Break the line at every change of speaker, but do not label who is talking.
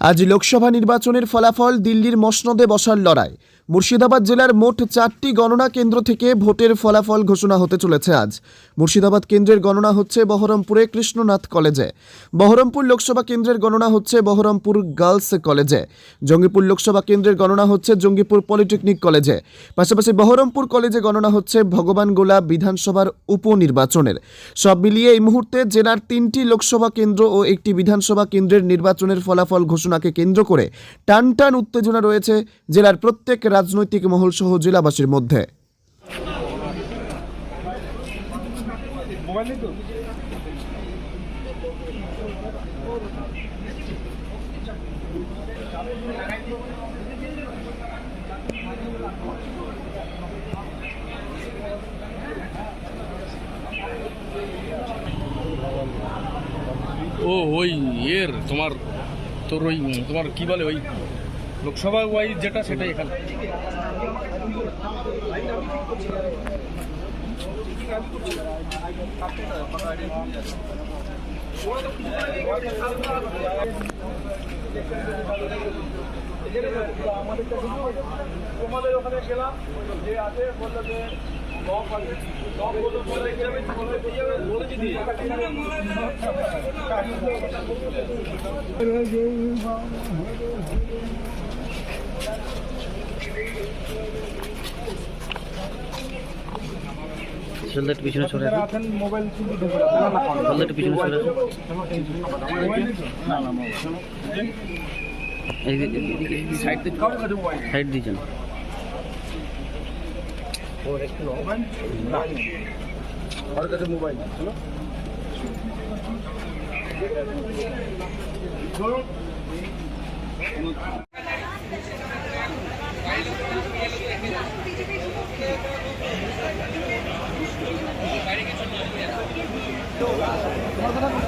আজ লোকসভা নির্বাচনের ফলাফল দিল্লির মসনদে বসার লড়াই। মুর্শিদাবাদ জেলার মোট চারটি গণনা কেন্দ্র থেকে ভোটের ফলাফল ঘোষণা হতে চলেছে আজ। মুর্শিদাবাদ কেন্দ্রের গণনা হচ্ছে বহরমপুরে কৃষ্ণনাথ কলেজে। বহরমপুর লোকসভা কেন্দ্রের গণনা হচ্ছে বহরমপুর গার্লস কলেজে। জঙ্গিপুর লোকসভা কেন্দ্রের গণনা হচ্ছে জঙ্গিপুর পলিটেকনিক কলেজে। পাশাপাশি বহরমপুর কলেজে গণনা হচ্ছে ভগবান গোলা বিধানসভার উপনির্বাচনের। সব মিলিয়ে এই মুহূর্তে জেলার তিনটি লোকসভা কেন্দ্র ও একটি বিধানসভা কেন্দ্রের নির্বাচনের ফলাফল ঘোষণাকে কেন্দ্র করে টান টান উত্তেজনা রয়েছে জেলার প্রত্যেক রাজনৈতিক মহল সহ জেলাবাসীর মধ্যে।
ও, ওই ইয়ের, তোমার, তোর ওই, তোমার কি বলে ওই? লোকসভা ওয়াইজ যেটা সেটাই এখানে।
তোমাদের ওখানে গেলাম যে আছে বলল যে লক আছে
শোল্ডার একটু পিছনে সরে আসুন।
মোবাইল
শোল্ডার একটু পিছনে সরে আসুন। সাইড দিয়েছেন।
মোবাইল। হ্যালো?
ど動画。